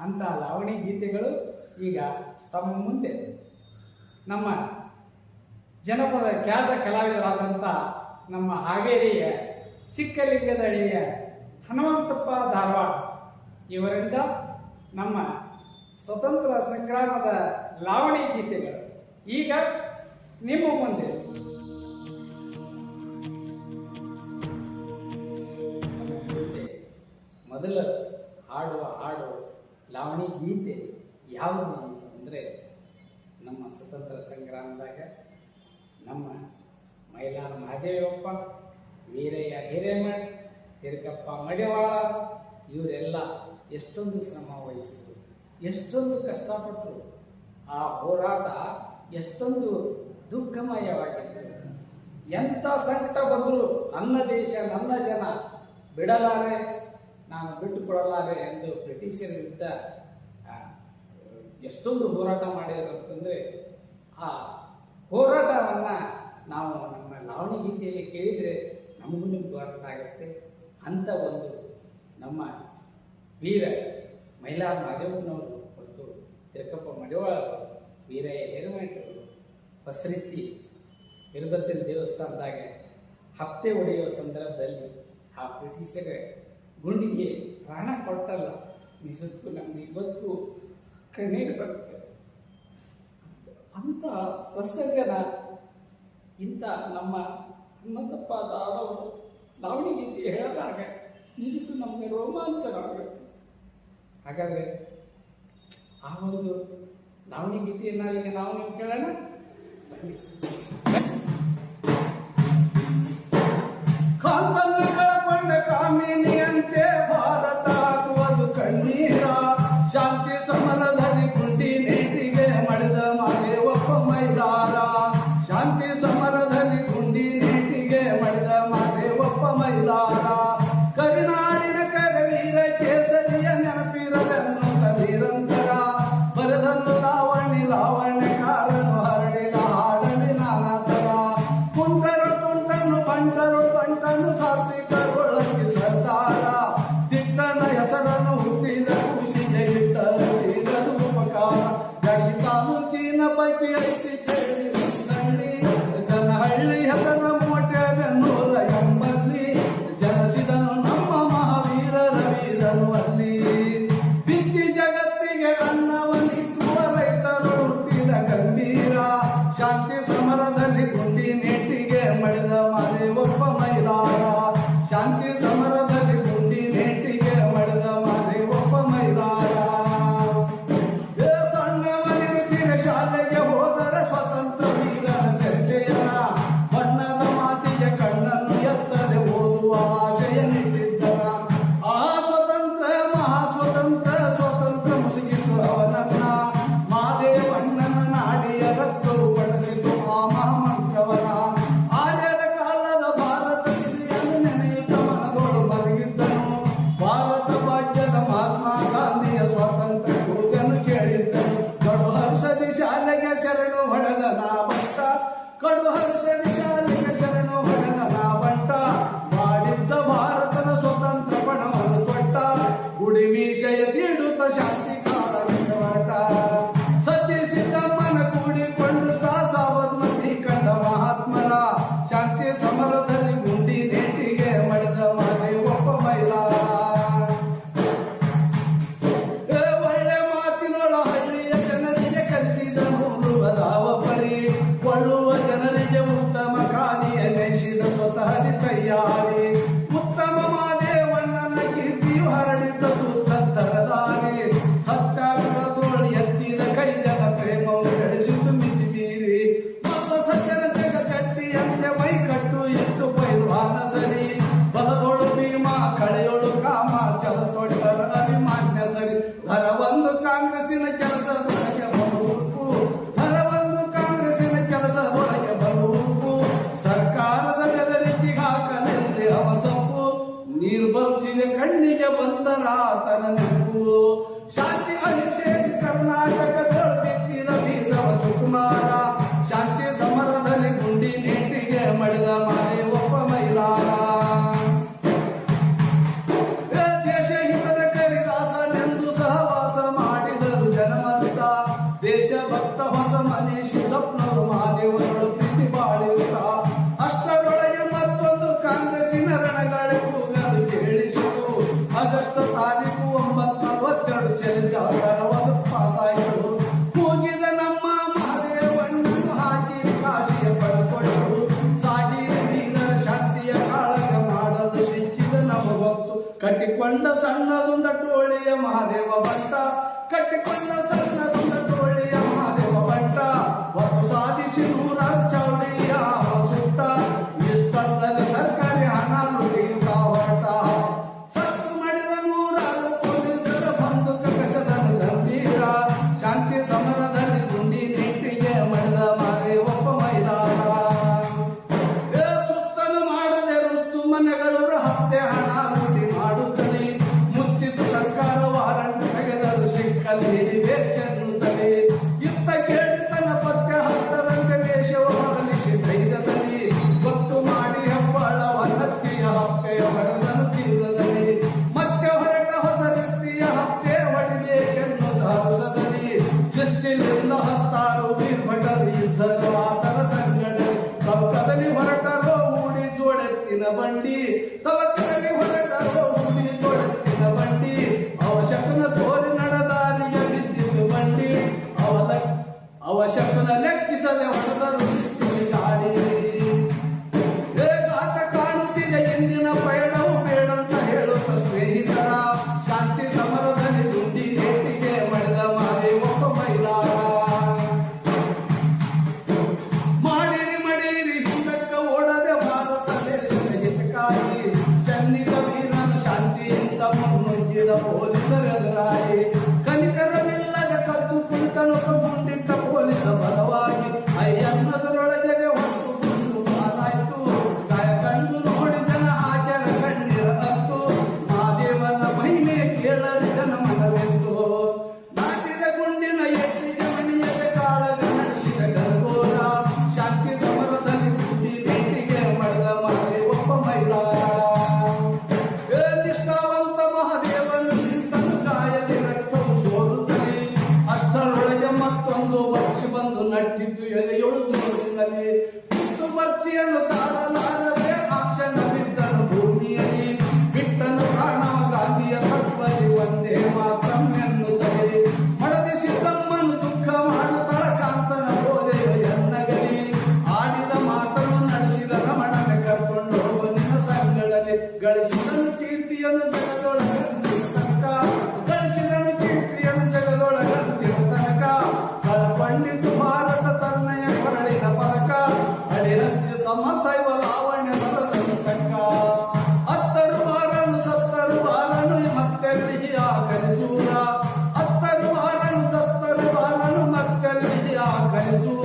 ಅಂತ ಲಾವಣಿ ಗೀತೆಗಳು ಈಗ ತಮ್ಮ ಮುಂದೆ ನಮ್ಮ ಜನಪದ ಖ್ಯಾತ ಕಲಾವಿದರಾದಂಥ ನಮ್ಮ ಹಾವೇರಿಯ ಚಿಕ್ಕಲಿಂಗದಳ್ಳಿಯ ಹನುಮಂತಪ್ಪ ಧಾರವಾಡ ಇವರಿಂದ ನಮ್ಮ ಸ್ವತಂತ್ರ ಸಂಗ್ರಾಮದ ಲಾವಣಿ ಗೀತೆಗಳು ಈಗ ನಿಮ್ಮ ಮುಂದೆ ಲಾವಣಿ ಗೀತೆ. ಯಾವುದು ಅಂದರೆ ನಮ್ಮ ಸ್ವತಂತ್ರ ಸಂಗ್ರಾಮದಾಗ ನಮ್ಮ ಮೈಲಾರ ಮಹಾದೇವಪ್ಪ, ವೀರಯ್ಯ ಹಿರೇಮಠ್ ಹಿರಕಪ್ಪ ಮಡಿವಾಳ, ಇವರೆಲ್ಲ ಎಷ್ಟೊಂದು ಶ್ರಮ ವಹಿಸಿದ್ರು, ಎಷ್ಟೊಂದು ಕಷ್ಟಪಟ್ಟರು ಆ ಹೋರಾಟ ಎಷ್ಟೊಂದು ದುಃಖಮಯವಾಗಿತ್ತು. ಎಂಥ ಸಂಕಟ ಬಂದರೂ ನನ್ನ ದೇಶ, ನನ್ನ ಜನ ಬಿಡಲಾರೆ, ನಾನು ಬಿಟ್ಟುಕೊಡಲಾರೆ ಎಂದು ಬ್ರಿಟಿಷರ ಎಷ್ಟೊಂದು ಹೋರಾಟ ಮಾಡಿದ್ರು ಅಂತಂದರೆ ಆ ಹೋರಾಟವನ್ನು ನಾವು ನಮ್ಮ ಲಾವಣಿ ಗೀತೆಯಲ್ಲಿ ಕೇಳಿದರೆ ನಮಗೂ ನಿಮ್ಗೆ ಅರ್ಥ ಆಗುತ್ತೆ. ಅಂಥ ಒಂದು ನಮ್ಮ ವೀರ ಮಹಿಳಾ ಮಾದೇವನವರು ಮತ್ತು ತಿರುಕಪ್ಪ ಮಡಿವಾಳ ವೀರ ಹಿರಮಠರು ಬಸರಿತ್ತಿ ಇರುಬತ್ತಿನ ದೇವಸ್ಥಾನದಾಗ ಹಪ್ತೆ ಹೊಡೆಯುವ ಸಂದರ್ಭದಲ್ಲಿ ಆ ಬ್ರಿಟಿಷರ ಗುಂಡಿಗೆ ಪ್ರಾಣ ಕೊಟ್ಟಲ್ಲ. ನಿಜಕ್ಕೂ ನಮಗೆ ಇವತ್ತಿಗೂ ಕಣ್ಣೀರು ಬರುತ್ತೆ. ಅಂತ ಪ್ರಸಂಗನ ಇಂಥ ನಮ್ಮ ಹನುಮಂತಪ್ಪ ದಾಡವರು ಲಾವಣಿ ಗೀತೆ ಹೇಳಿದಾಗ. ನಿಜಕ್ಕೂ ನಮಗೆ ರೋಮಾಂಚನ ಆಗುತ್ತೆ ಹಾಗಾದರೆ ಆ ಒಂದು ಲಾವಣಿ ಗೀತೆಯನ್ನು ಈಗ ನಾವು ನೀವು ಕೇಳೋಣ? ಮಾದೇವಪ್ಪ ಮೈಲಾರ ಕರಿನಾಡಿನ ಕರವೀರ ಕೇಸರಿಯ ನೆನಪಿರಲೆನ್ನು ನಿರಂತರ ಬರೆದನ್ನು ಲಾವಣಿ ಲಾವಣ್ಯಕಾರನು ಹರಡಿದ ಹಾಡಲಿ ನಾನಾತರ ಕುಂಟರು ಕುಂಟನು ಬಂಟರು ಬಂಟನು ಸಾತ್ವಿಕರೊಳಗೆ ಬಂದರ ಆತನ ಕಟ್ಟಿಕೊಂಡ ಸಣ್ಣದೊಂದ ಟೋಳಿಯ ಮಹಾದೇವ ಭಟ್ಟ ಕಟ್ಟಿಕೊಂಡ ಸಣ್ಣದೊಂದ ಟೋಳಿಯ ಮಹಾದೇವ ಭಟ್ಟ ಒಂದು ಸಾಧಿಸಿ ನೂರಾರು ಚೌಡಿಯ ಸುತ್ತ ಇಷ್ಟಲ್ಲದ ಸರ್ಕಾರಿ ಹಣ ಲುಟಿಯುತ್ತ ಹೊರಟ. ಸತ್ತು ಮಾಡಿದ ನೂರಾರು ಪೊಲೀಸರ ಬಂದುಕ ಕಸದನು ದಂಧೀರ ಶಾಂತಿ ಸಮರದಲ್ಲಿ ಗುಂಡಿ ನೆಟ್ಟಿಗೆ ಮಾಡಿದ ಮಾರೆ ಒಬ್ಬ ಮೈದಾನ. ಸುಸ್ತನು ಮಾಡದೆ ರುಸ್ತು ಮನೆಗಳು ಹತ್ತೆ ಹಣ fail, better than a few. ولسبب رعيد ನಿಂತು ಎಲೆಯೊಳು ತೋರಿಸಲಿ ಬಿಟ್ಟು ಮರ್ಚಿಯನ್ನು ತಾಳಲಾರದೆ ಆಕ್ಷಣ ಬಿದ್ದನು ಭೂಮಿಯಲ್ಲಿ. ಬಿಟ್ಟನು ಪ್ರಾಣ ಗಾಂಧಿಯ ತತ್ವದಿ ಒಂದೇ ಮಾತ್ರ ಎನ್ನುತ್ತದೆ ಸಿದ್ದಮ್ಮನು ದುಃಖ ಮಾಡುತ್ತರ ಕಾಂತನ ಬೋಧೆಯ ಎನ್ನಗಲಿ. ಆಡಿದ ಮಾತನ್ನು ನಡೆಸಿದ ರಮಣನ ಕರ್ಕೊಂಡು ಹೋಗುವ ನಿನ್ನ ಸಂಗಡನೆ. ಗಳಿಸಿದನು ಕೀರ್ತಿಯನ್ನು ಜಗದೊಳಗೆ ಗಳಿಸಿದನು ಕೀರ್ತಿಯನ್ನು ಜಗದೊಳಗೆ ತಿರುತನಕ ಕಳಪಂಡಿತು ಮಾ Jesús.